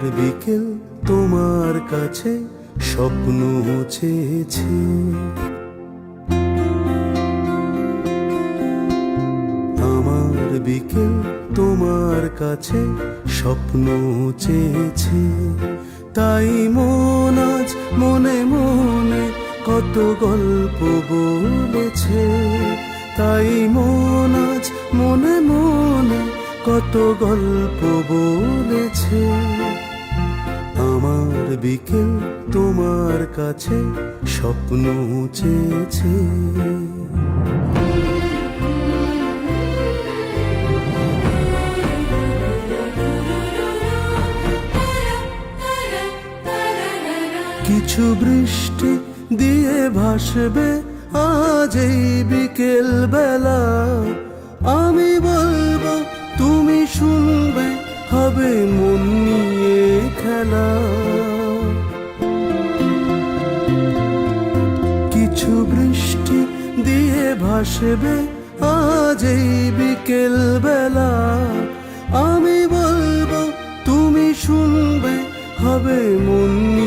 বিকেল তোমার কাছে স্বপ্ন চেয়েছে। আমার বিকেল তোমার কাছে স্বপ্ন চেয়েছে। তাই মন আজ মনে মনে কত গল্প বলেছে। তাই মন আজ মনে মনে কত গল্প বলেছে। বিকেল তোমার কাছে স্বপ্ন চেয়েছে। কিছু বৃষ্টি দিয়ে ভাসবে আজ এই বিকেল বেলা আমি বলব, তুমি শুনবে, হবে মন কিছু বৃষ্টি দিয়ে ভাসবে আজ এই বিকেল বেলা আমি বলব তুমি শুনবে হবে মন